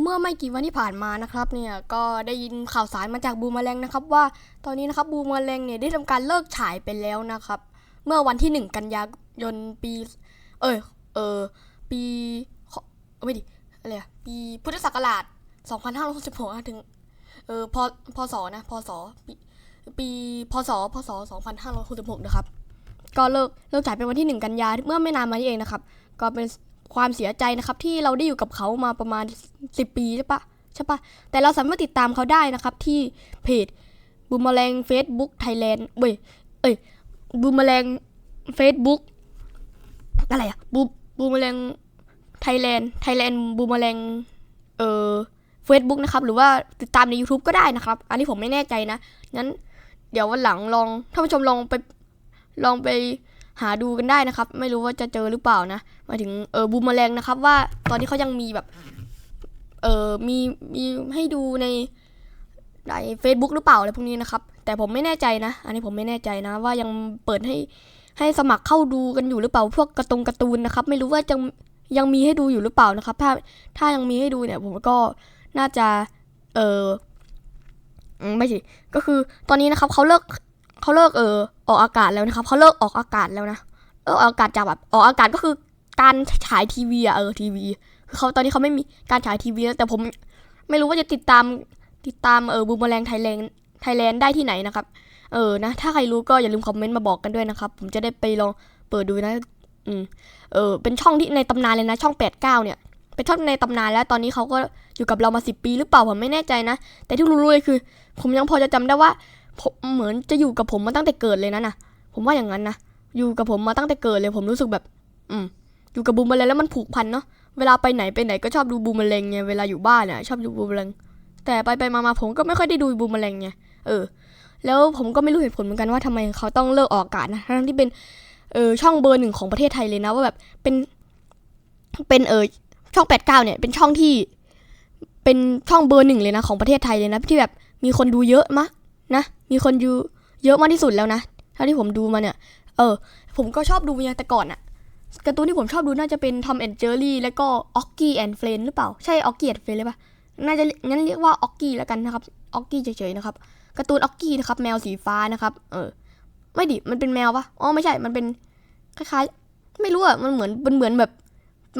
เมื่อไม่กี่วันที่ผ่านมานะครับเนี่ยก็ได้ยินข่าวสารมาจากบูมแมลงนะครับว่าตอนนี้นะครับบูมแมลงเนี่ยได้ทำการเลิกฉายไปแล้วนะครับ เมื่อวันที่หนึ่งกันยายนปี เออเออปีไม่ดิอะไรอะปีพุทธศักราช 2566นะถึงเออพพศนะพศปีปีพศพศ 2566 นะครับ ก็เลิกเลิกฉายเป็นวันที่หนึ่งกันยาเมื่อไม่นานมานี้เองนะครับ ก็เป็น ความเสียใจนะครับ ที่เราได้อยู่กับเขามาประมาณ 10 ปีใช่ปะใช่ปะแต่เราสามารถติดตามเขาได้นะครับ ที่เพจบูมแมลง Facebook Thailand เว้ยเอ้ยบูมแมลง Facebook อะไรอะบูบูมแมลงไทยแลนด์ไทยแลนด์บูมแมลงเอ่อ Facebook นะครับ หรือว่าติดตามใน YouTube ก็ได้นะครับ อันนี้ผมไม่แน่ใจนะ งั้น เดี๋ยววันหลังลองท่านผู้ชมลองไปลองไป หาดูกันได้นะครับ ไม่รู้ว่าจะเจอหรือเปล่านะมาถึงเออบูมแมลงนะครับ ว่าตอนนี้เขายังมีแบบเออมีมีให้ดูในใน Facebook หรือเปล่าอะไรพวกนี้นะครับ แต่ผมไม่แน่ใจนะ อันนี้ผมไม่แน่ใจนะ ว่ายังเปิดให้ให้สมัครเข้าดูกันอยู่หรือเปล่าพวกกระตงการ์ตูนนะครับ ไม่รู้ว่าจะยังมีให้ดูอยู่หรือเปล่านะครับ ถ้าถ้ายังมีให้ดูเนี่ย ผมก็น่าจะ เออไม่สิก็คือตอนนี้นะครับเขาเลิกเขาเลิกเออ ออกอากาศแล้วนะครับเขาเลิกออกอากาศแล้วนะเออออกอากาศจากแบบออกอากาศก็คือการฉายทีวีอะเออทีวีคือเขาตอนนี้เขาไม่มีการฉายทีวีแล้วแต่ผมไม่รู้ว่าจะติดตามติดตามเออบูมแมลงไทยแลนด์ไทยแลนด์ได้ที่ไหนนะครับ เออนะ ถ้าใครรู้ก็อย่าลืมคอมเมนต์มาบอกกันด้วยนะครับ ผมจะได้ไปลองเปิดดูนะ อืมเออเป็นช่องที่ในตำนานเลยนะ ช่องแปดเก้าเนี่ย เป็นช่องในตำนานแล้วตอนนี้เขาก็อยู่กับเรามาสิบปีหรือเปล่าผมไม่แน่ใจนะ แต่ที่รู้ๆเลยคือ ผมยังพอจะจำได้ว่า เหมือนจะอยู่กับผมมาตั้งแต่เกิดเลยนะนะผมว่าอย่างนั้นนะอยู่กับผมมาตั้งแต่เกิดเลย ผมรู้สึกแบบ อืมอยู่กับบูมแมลงแล้วมันผูกพันเนาะเวลาไปไหนไปไหนก็ชอบดูบูมแมลงไงเวลาอยู่บ้านเนี่ยชอบดูบูมแมลงแต่ไปไปมามาผมก็ไม่ค่อยได้ดูบูมแมลงไงเออ แล้วผมก็ไม่รู้เหตุผลเหมือนกันว่าทำไมเขาต้องเลิกออกอากาศนะทั้งที่เป็นเออช่องเบอร์หนึ่งของประเทศไทยเลยนะว่าแบบเป็นเป็นเออช่องแปดเก้าเนี่ยเป็นช่องที่ เป็นช่องเบอร์หนึ่งเลยนะของประเทศไทยเลยนะที่แบบมีคนดูเยอะมะ นะ มีคนดูเยอะมากที่สุดแล้วนะเท่าที่ผมดูมาเนี่ย เออ ผมก็ชอบดูเนี่ยแต่ก่อนอะการ์ตูนที่ผมชอบดูน่าจะเป็น Tom and Jerry แล้วก็ o g g y and Friends หรือเปล่า ใช่ o g g y and Friends เลยปะน่าจะงั้นเรียกว่า o g g y แล้วกันนะครับ o g g y เฉยๆนะครับการ์ตูน o g g y นะครับ แมวสีฟ้านะครับ เออ ไม่ดิมันเป็นแมวปะอ๋อไม่ใช่ มันเป็นคล้ายๆ ไม่รู้อะมันเหมือนมันเหมือนแบบ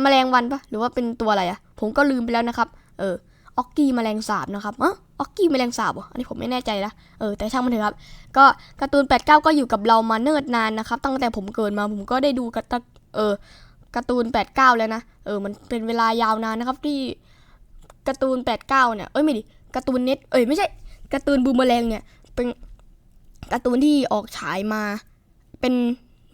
แมลงวันปะหรือว่าเป็นตัวอะไรอะผมก็ลืมไปแล้วนะครับ เออออกกี้แมลงสาบนะครับอ๋ออ อกกี้แมลงสาบอันนี้ผมไม่แน่ใจนะเออแต่ช่างมันเถอะครับ ก็การ์ตูน 89 ก็อยู่กับเรามาเนิ่นนานนะครับ ตั้งแต่ผมเกิดมาผมก็ได้ดูการ์เออการ์ตูน 89 แล้วนะเออมันเป็นเวลายาวนานนะครับที่การ์ตูน 89 เนี่ยเอ้ยไม่ดิการ์ตูนเน็ตเอ้ยไม่ใช่การ์ตูนบูมแมลงเนี่ยเป็นการ์ตูนที่ออกฉายมาเป็น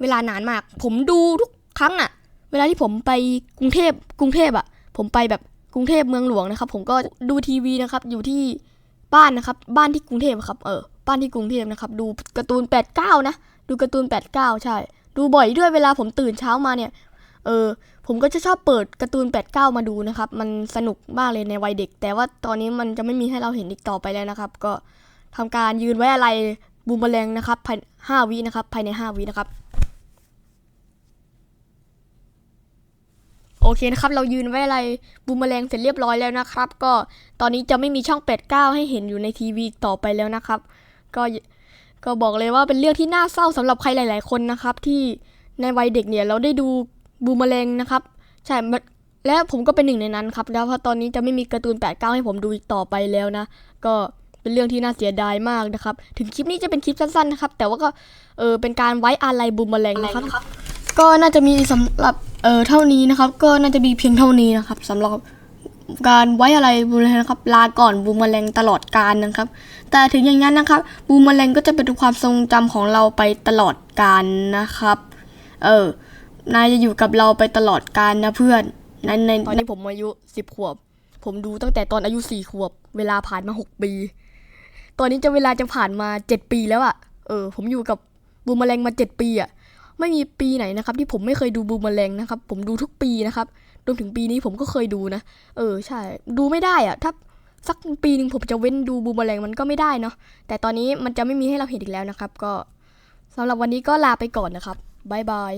เวลานานมาก ผมดูทุกครั้งอะเวลาที่ผมไปกรุงเทพกรุงเทพอะผมไปแบบกรุงเทพเมืองหลวงนะครับ ผมก็ดูทีวีนะครับ อยู่ที่ บ้านนะครับ บ้านที่กรุงเทพครับ เออ บ้านที่กรุงเทพนะครับ ดูการ์ตูน 89 นะ ดูการ์ตูน 89 ใช่ ดูบ่อยด้วยเวลาผมตื่นเช้ามาเนี่ย เออ ผมก็จะชอบเปิดการ์ตูน 89 มาดูนะครับ มันสนุกมากเลยในวัยเด็ก แต่ว่าตอนนี้มันจะไม่มีให้เราเห็นอีกต่อไปแล้วนะครับ ก็ทำการยืนไว้อะไรบูมแมลงนะครับภายห้าวินะครับ ภายในห้าวินะครับ โอ เคนะครับ เรายืนไว้อะไรบูมแมลงเสร็จเรียบร้อยแล้วนะครับ ก็ตอนนี้จะไม่มีช่อง 89 ให้เห็นอยู่ในทีวีต่อไปแล้วนะครับ ก็ก็บอกเลยว่าเป็นเรื่องที่น่าเศร้าสำหรับใครหลาย ๆ คนนะครับ ที่ในวัยเด็กเนี่ยเราได้ดูบูมแมลงนะครับ ใช่และผมก็เป็นหนึ่งในนั้นครับแล้วเพราะตอนนี้จะไม่มีการ์ตูน 89 ให้ผมดูอีกต่อไปแล้วนะ ก็เป็นเรื่องที่น่าเสียดายมากนะครับ ถึงคลิปนี้จะเป็นคลิปสั้น ๆ นะครับ แต่ว่าก็เออเป็นการไว้อาลัยบูมแมลงนะครับ ก็น่าจะมีสำหรับ เออเท่านี้นะครับก็น่าจะมีเพียงเท่านี้นะครับสำหรับการไว้อะไรบูมแมลงนะครับลาก่อนบูมแมลงตลอดกาลนะครับ แต่ถึงอย่างนั้นนะครับบูมแมลงก็จะเป็นความทรงจำของเราไปตลอดกาลนะครับ เออนายจะอยู่กับเราไปตลอดกาลนะเพื่อนในในตอนนี้ผมอายุสิบขวบ ผมดูตั้งแต่ตอนอายุสี่ขวบ เวลาผ่านมาหกปี ตอนนี้จะเวลาจะผ่านมาเจ็ดปีแล้วอะเออ ผมอยู่กับบูมแมลงมาเจ็ดปีอะ ไม่มีปีไหนนะครับ ที่ผมไม่เคยดูบูมแมลงนะครับ ผมดูทุกปีนะครับรวมถึงปีนี้ผมก็เคยดูนะ เออใช่ ดูไม่ได้อะถ้าสักปีหนึ่งผมจะเว้นดูบูมแมลงมันก็ไม่ได้เนาะแต่ตอนนี้มันจะไม่มีให้เราเห็นอีกแล้วนะครับ ก็สำหรับวันนี้ก็ลาไปก่อนนะครับบ๊ายบาย